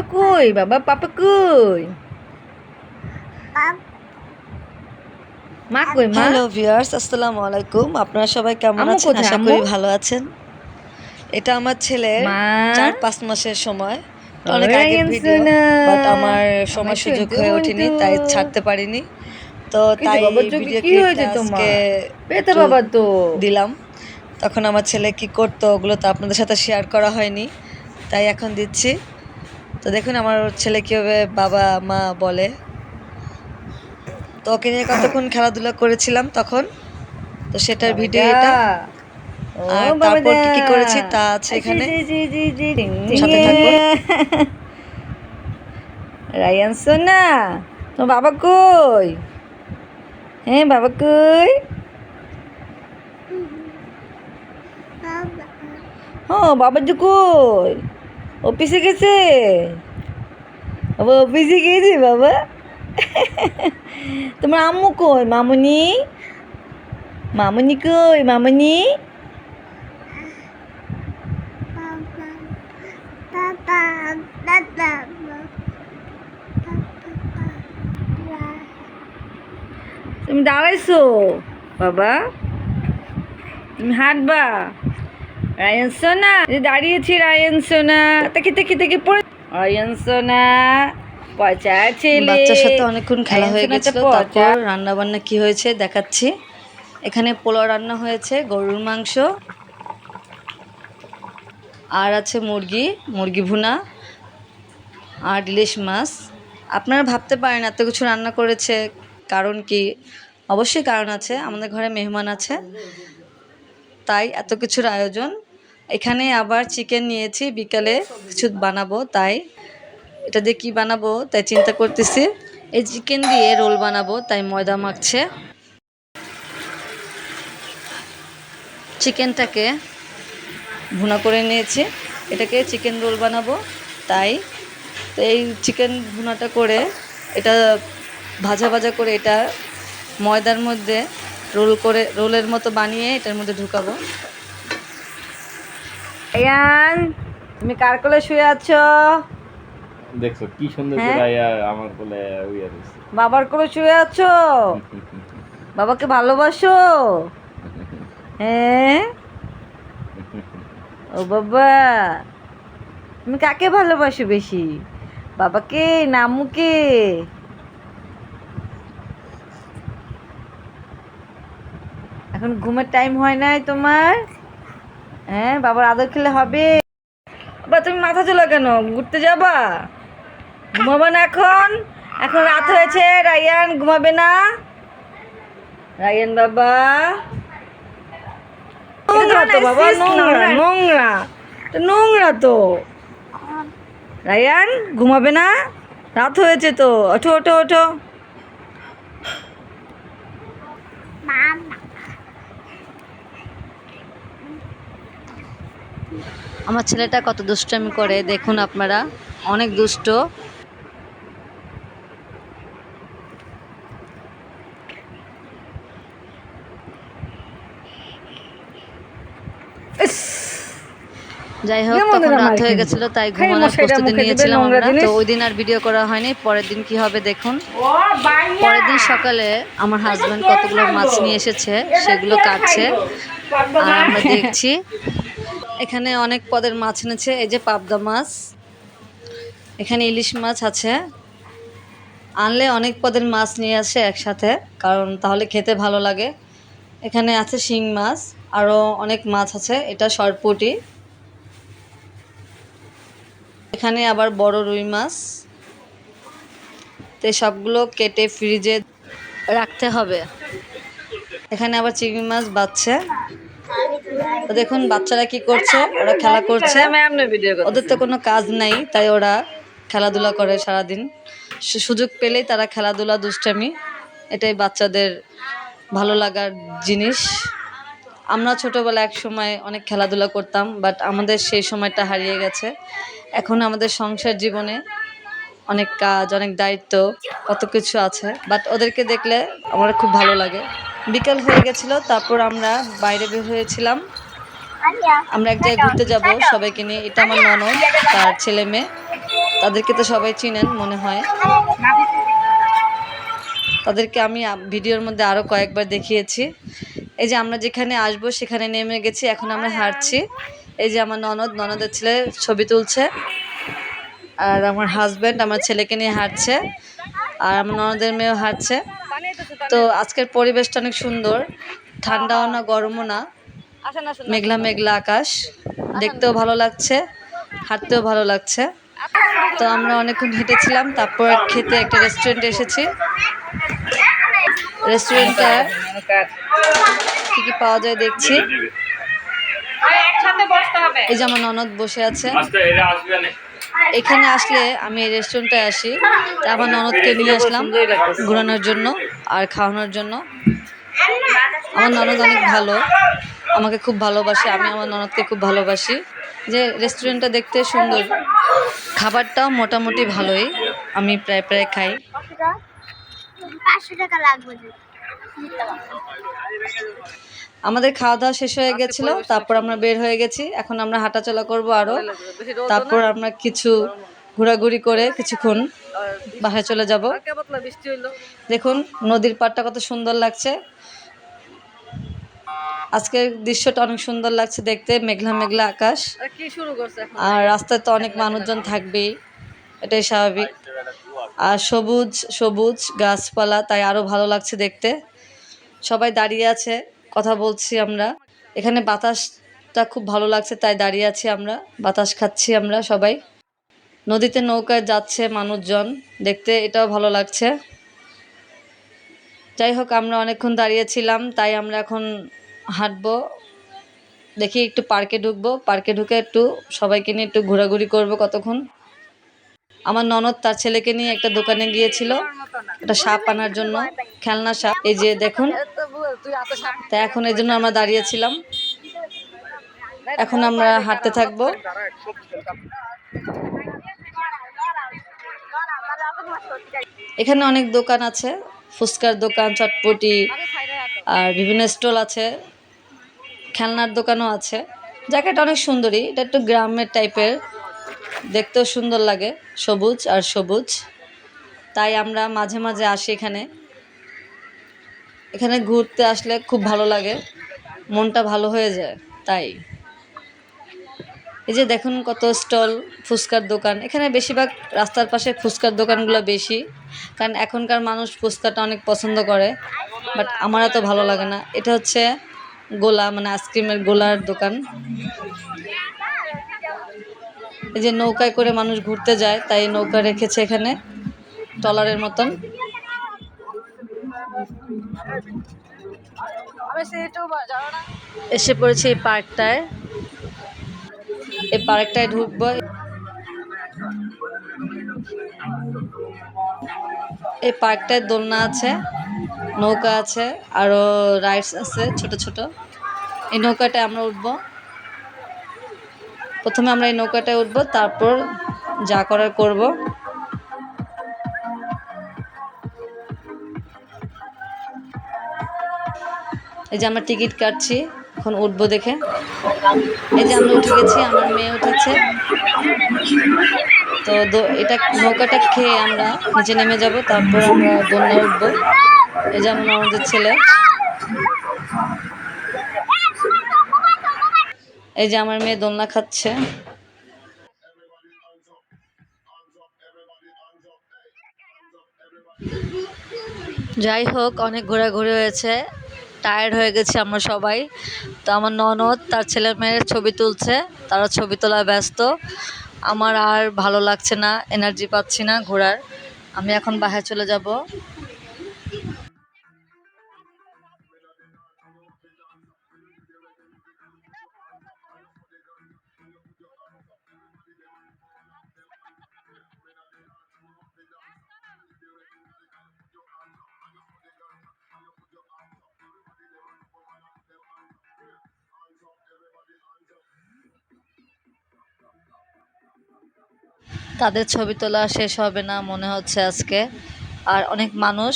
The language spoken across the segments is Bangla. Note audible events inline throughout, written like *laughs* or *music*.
পাপা কই বাবা পাপা কই মা কই মা হ্যালো ভিউয়ার্স আসসালামু আলাইকুম আপনারা সবাই কেমন আছেন? আশা? করি ভালো আছেন। এটা আমার ছেলের মা? চার পাঁচ মাসের সময়। অনেক আগের ভিডিও। বাট আমার সময় সুযোগ হয়ে ওঠেনি। তাই ছাড়তে পারিনি। তো তাই ভিডিও কি হয়েছে পেতে একটু বাবা তো। দিলাম। তখন আমার ছেলে কি করতো ওগুলো তো আপনাদের সাথে শেয়ার করা হয়নি। তাই এখন দিচ্ছি। তো দেখুন আমার ছেলে কীভাবে বাবা মা বলে। তো ওকে নিয়ে কতক্ষণ খেলাধুলা করেছিলাম তখন? তো সেটার ভিডিও এটা। আর বাবা তারপর কি কি করেছি তা আছে এখানে। জি, জি, জি, জি, জি, জি। সাথে থাকুন। রায়ান সোনা তোমার বাবা কই? হ্যাঁ বাবা কই? ও বাবা যে কই? অফিসে গেছে? বাবা, অফিসে গিয়েছে বাবা। তোমার আম্মু কই? মামুনি? মামুনি কই? মামুনি? তুমি দাঁড়াইছো? বাবা। তুমি হাঁটবা? রায়ন সোনা দাঁড়িয়েছি রায়ন সোনা দেখি দেখি দেখি পড়ে রায়ন সোনা পচা ছেলে। বাচ্চার সাথে অনেকক্ষণ খেলা হয়ে গেছিল তারপর রান্না বান্না কি হয়েছে দেখাচ্ছি। এখানে পোলাও রান্না হয়েছে গরুর মাংস। আর আছে মুরগি মুরগি ভুনা। আর ইলিশ মাছ। আপনারা ভাবতে পারেন এত কিছু রান্না করেছে কারণ কি? অবশ্যই কারণ আছে আমাদের ঘরে মেহমান আছে। তাই এত কিছুর আয়োজন। এখানে আবার চিকেন নিয়েছি, বিকালে কিছু বানাবো, তাই। এটা দিয়ে কী বানাবো, তাই চিন্তা করতেছি। এই চিকেন দিয়ে রোল বানাবো, তাই ময়দা মাখছে। চিকেনটাকে ভুনা করে নিয়েছি। এটাকে চিকেন রোল বানাবো, তাই। তো এই চিকেন ভুনাটা করে এটা ভাজা ভাজা করে এটা ময়দার মধ্যে রোল করে রোলের মতো বানিয়ে এটার মধ্যে ঢুকাবো। রায়ান তুমি কার কোলে শুয়ে আছো? দেখছ কি সুন্দর হ্যাঁ? করে আয়া আমার বলে উইয়া রয়েছে বাবার কোলে শুয়ে আছো? *laughs* বাবাকে ভালোবাসো? হ্যাঁ? ও বাবা তুমি কাকে ভালোবাসো বেশি? বাবাকে না আম্মুকে? এখন ঘুমের টাইম হয় নাই তোমার? হ্যাঁ বাবার আদর খেলে হবে। বা তুমি মাথা চলো কেন? ঘুরতে যাবা? ঘুমাবে না এখন? এখন রাত হয়েছে রায়ান ঘুমাবে না। রায়ান বাবা। নোংরা তো বাবা নোংরা নোংরা? তো নোংরা তো। রায়ান ঘুমাবে না? রাত হয়েছে তো। ওঠো ওঠো ওঠো। আমার ছেলেটা কত দুষ্টামি করে দেখুন আপনারা অনেক দুষ্ট। যাই হোক তখন এরা রাত হয়ে গেছিল তাই ঘুমানোর প্রস্তুতি নিয়েছিলাম আমরা। তো ওই দিন আর ভিডিও করা হয়নি পরের দিন কি হবে দেখুন। পরের দিন সকালে আমার হাজব্যান্ড কতগুলো মাছ নিয়ে এসেছে সেগুলো কাটছে। আর আমরা দেখছি এখানে অনেক পদের মাছ এনেছে, এই যে পাবদা মাছ। এখানে ইলিশ মাছ আছে। আনলে অনেক পদের মাছ নিয়ে আসে একসাথে, কারণ তাহলে খেতে ভালো লাগে। এখানে আছে শিং মাছ আরও অনেক মাছ আছে, এটা সরপুটি। এখানে আবার বড় রুই মাছ। তো সবগুলো কেটে ফ্রিজে রাখতে হবে। এখানে আবার চিংড়ি মাছ বাচ্ছে তো দেখুন বাচ্চারা কি করছে? ওরা খেলা করছে। ওদের তো কোনো কাজ নাই তাই ওরা খেলাধুলা করে সারাদিন। সুযোগ পেলেই তারা খেলাধুলা দুষ্টামি এটাই বাচ্চাদের ভালো লাগার জিনিস। আমরা ছোটোবেলা এক সময় অনেক খেলাধুলা করতাম বাট আমাদের সেই সময়টা হারিয়ে গেছে। এখন আমাদের সংসার জীবনে অনেক কাজ অনেক দায়িত্ব কত কিছু আছে। বাট ওদেরকে দেখলে আমার খুব ভালো লাগে। বিকেল হয়ে গেছিল, তারপর আমরা বাইরে বের হয়েছিলাম। আমরা এক জায়গায় ঘুরতে যাব সবাইকে নিয়ে। এটা আমার ননদ, তার ছেলে মেয়ে। তাদেরকে তো সবাই চিনেন, মনে হয়। তাদেরকে আমি ভিডিওর মধ্যে আরও কয়েকবার দেখিয়েছি। এই যে আমরা যেখানে আসব, সেখানে নেমে গেছি, এখন আমরা হাঁটছি। এই যে আমার ননদ, ননদের ছেলে ছবি তুলছে। আর আমার হাজব্যান্ড আমার ছেলেকে নিয়ে হাঁটছে। আর আমার ননদের মেয়েও হাঁটছে। তো আজকের পরিবেশটা অনেক সুন্দর। ঠান্ডাও না গরমও না। মেঘলা মেঘলা আকাশ। দেখতেও ভালো লাগছে হাঁটতেও ভালো লাগছে। তো আমরা অনেকক্ষণ হেঁটেছিলাম তারপর খেতে একটা রেস্টুরেন্টে এসেছি। রেস্টুরেন্টটা কি কি পাওয়া যায় দেখছি। এই যে আমার ননদ বসে আছে। এখানে আসলে আমি এই রেস্টুরেন্টে আসি। তা আমার ননদকে নিয়ে আসলাম ঘোরানোর জন্য। আর খাওয়ানোর জন্য। আমার ননদ অনেক ভালো। আমাকে খুব ভালোবাসে। আমি আমার ননদকে খুব ভালোবাসি। যে রেস্টুরেন্টটা দেখতে সুন্দর, খাবারটাও মোটামুটি ভালোই। আমি প্রায় প্রায় খাই। আমাদের খাওয়া দাওয়া শেষ হয়ে গেছিল, তারপর আমরা বের হয়ে গেছি। এখন আমরা হাঁটাচলা করব আরও তারপর আমরা কিছু ঘোরাঘুরি করে কিছুক্ষণ বাসায় চলে যাব। দেখুন নদীর পাড়টা কত সুন্দর লাগছে। আজকের দৃশ্যটা অনেক সুন্দর লাগছে দেখতে মেঘলা মেঘলা আকাশ। আর রাস্তায় তো অনেক মানুষজন থাকবেই এটাই স্বাভাবিক। আর সবুজ সবুজ গাছপালা তাই আরও ভালো লাগছে দেখতে। সবাই দাঁড়িয়ে আছে কথা বলছি আমরা। এখানে বাতাসটা খুব ভালো লাগছে তাই দাঁড়িয়ে আছি আমরা। বাতাস খাচ্ছি আমরা সবাই। নদীতে নৌকায় যাচ্ছে মানুষজন। দেখতে এটাও ভালো লাগছে। যাই হোক, আমরা অনেকক্ষণ দাঁড়িয়েছিলাম, তাই আমরা এখন হাঁটবো। দেখি একটু পার্কে ঢুকবো। পার্কে ঢুকে একটু সবাইকে নিয়ে একটু ঘোরাঘুরি করব কতক্ষণ। আমার ননদ তার ছেলেকে নিয়ে একটা দোকানে গিয়েছিল, একটা সাপ আনার জন্য, খেলনা সাপ। এই যে দেখুন, তা এখন এই জন্য আমরা দাঁড়িয়েছিলাম। এখন আমরা হাঁটতে থাকব। এখানে অনেক দোকান আছে, ফুচকার দোকান, চটপটি, আর বিভিন্ন স্টল আছে, খেলনার দোকানও আছে। জায়গাটা অনেক সুন্দরী এটা একটু গ্রামের টাইপের, দেখতেও সুন্দর লাগে, সবুজ আর সবুজ। তাই আমরা মাঝে মাঝে আসি এখানে। এখানে ঘুরতে আসলে খুব ভালো লাগে, মনটা ভালো হয়ে যায়, তাই। এই যে দেখুন কত স্টল ফুচকার দোকান। এখানে বেশিরভাগ রাস্তার পাশে ফুচকার দোকানগুলো বেশি কারণ এখনকার মানুষ ফুচকাটা অনেক পছন্দ করে বাট আমার এত ভালো লাগে না। এটা হচ্ছে গোলা মানে আইসক্রিমের গোলার দোকান। এই যে নৌকায় করে মানুষ ঘুরতে যায় তাই নৌকা রেখেছে এখানে ট্রলারের মতন। এসে পড়েছে এই পার্কটায়। এই পার্কটায় ঢুকবো। এই পার্কটায় দোলনা আছে, নৌকা আছে আরও রাইডস আছে ছোট ছোট। এই নৌকাটায় আমরা উঠবো। প্রথমে আমরা এই নৌকাটায় উঠবো, তারপর যা করার করব। এই যে আমরা টিকিট কাটছি, এখন উঠবো দেখে। এই যে আমরা উঠে গেছি, আমার মেয়ে উঠেছে। তো এটা নৌকাটা খেয়ে আমরা নিচে নেমে যাব, তারপর আমরা দোলনা উঠবো। এই যেমন আমাদের ছেলে। এই যে আমার মেয়ে দোলনা খাচ্ছে। যাই হোক, অনেক ঘোরাঘুরি হয়েছে। টায়ার্ড হয়ে গেছি আমরা সবাই। তো আমার ননদ তার ছেলে মেয়ের ছবি তুলছে, তারা ছবি তোলা ব্যস্ত। আমার আর ভালো লাগছে না এনার্জি পাচ্ছি না ঘোরার। আমি এখন বাসায় চলে যাব। তাদের ছবি তোলা শেষ হবে না, মনে হচ্ছে আজকে। আর অনেক মানুষ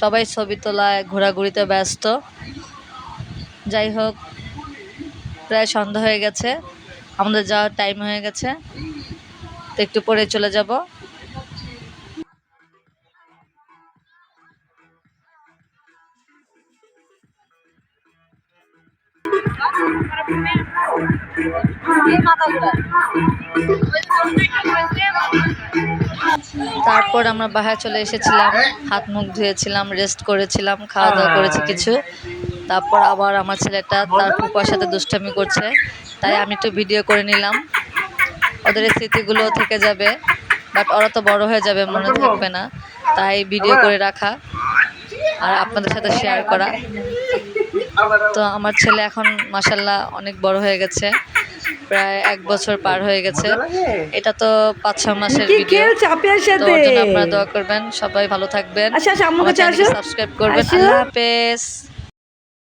সবাই ছবি তোলায়, ঘোরাঘুরিতে ব্যস্ত। যাই হোক, প্রায় সন্ধ্যা হয়ে গেছে। আমাদের যাওয়ার টাইম হয়ে গেছে। তো একটু পরে চলে যাব। তারপর আমরা বাসায় চলে এসেছিলাম হাত মুখ ধুয়েছিলাম রেস্ট করেছিলাম খাওয়া দাওয়া করেছি কিছু। তারপর আবার আমার ছেলেটা তার ফুপার সাথে দুষ্টামি করছে তাই আমি একটু ভিডিও করে নিলাম। ওদের স্মৃতিগুলো থেকে যাবে বাট ওরা তো বড় হয়ে যাবে মনে থাকবে না। তাই ভিডিও করে রাখা আর আপনাদের সাথে শেয়ার করা। তো আমার ছেলে এখন মাসাল্লাহ অনেক বড় হয়ে গেছে। প্রায় এক বছর পার হয়ে গেছে। এটা তো পাঁচ ছ মাসের ভিডিও তো আপনারা দোয়া করবেন। সবাই ভালো থাকবেন। আচ্ছা, আচ্ছা। সাবস্ক্রাইব করবেন। আল্লাহ হাফেজ।